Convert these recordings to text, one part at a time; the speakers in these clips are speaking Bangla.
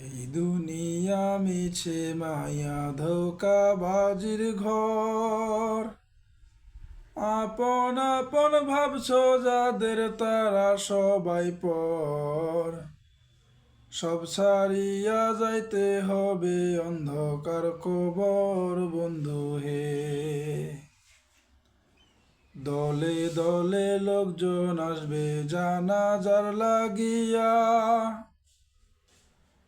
এই দুনিয়া মিছে মায়া ধোকা বাজির ঘর। আপন আপন ভাবছ যাদের তারা সবাই পর। সব ছাড়িয়া যাইতে হবে অন্ধকার কবর, বন্ধু হে। দলে দলে লোকজন আসবে জানাজার লাগিয়া।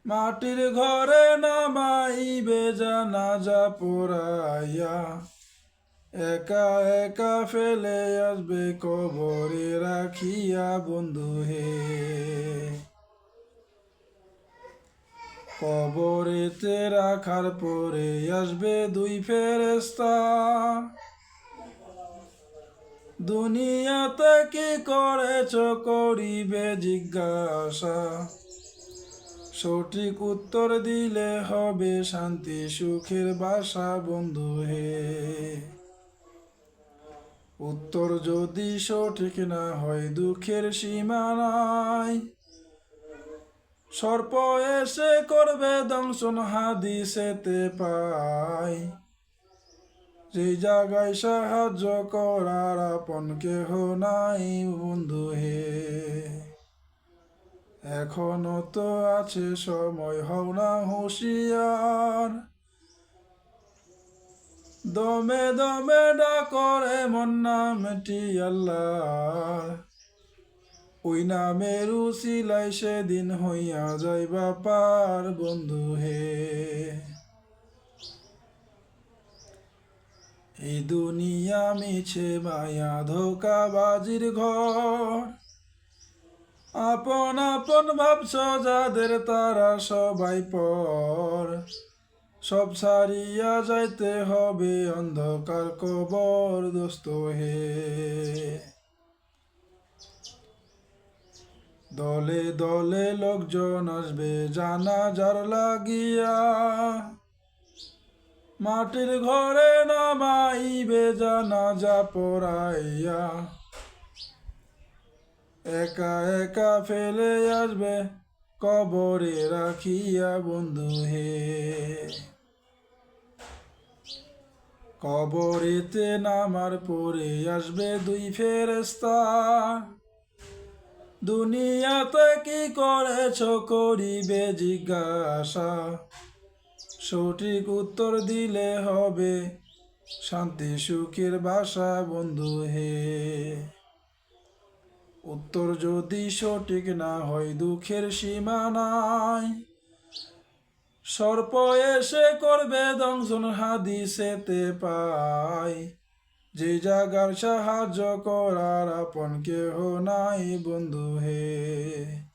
মাটির ঘরে নামাই নামাইবে জানাজা পোড়াইয়া। একা একা ফেলে আসবে কবরে রাখিয়া বন্ধু হে। কবরেতে রাখার পরে আসবে দুই ফেরেস্তা দুনিয়াতে কি করেছ করিবে জিজ্ঞাসা। সঠিক উত্তর দিলে হবে শান্তি, সুখের বাসা বন্ধু হে। উত্তর যদি সঠিক না হয়, দুঃখের সীমা নাই। সর্প এসে করবে দংশন, হাদিসেতে পাই। যে জায়গায় সাহায্য করার আপন কেহ নাই বন্ধু হে। এখনও তো আছে সময়, হও না হুঁশিয়ার। দমে দমে ডাকরে মন নামটি আল্লাহ ওই নামের উসিলাই সেদিন হইয়া যাইবা পার বন্ধু হে। এই দুনিয়া মিছে মায়া ধোকা বাজির ঘর। আপন আপন ভাবছ যাদের তারা সবাই পর। সব ছাড়িয়া যাইতে হবে অন্ধকার কবর, দোস্ত হে। দলে দলে লোকজন আসবে জানা যার লাগিয়া। মাটির ঘরে নামাইবে জানা যা পড়াইয়া। একা একা ফেলে আসবে, কবরে রাখিয়া বন্ধু হে। কবরেতে নামার পরে আসবে দুই ফেরেস্তা দুনিয়াতে কি করেছ করিবে জিজ্ঞাসা। সঠিক উত্তর দিলে হবে, শান্তি সুখের বাসা বন্ধু হে। উত্তর যদি সঠিক না হয়, দুঃখের সীমা নাই। সর্প এসে করবে দংশন, হাদিসেতে পাই। যে জাগার সাহায্য করার আপন কেহ নাই, বন্ধু হে।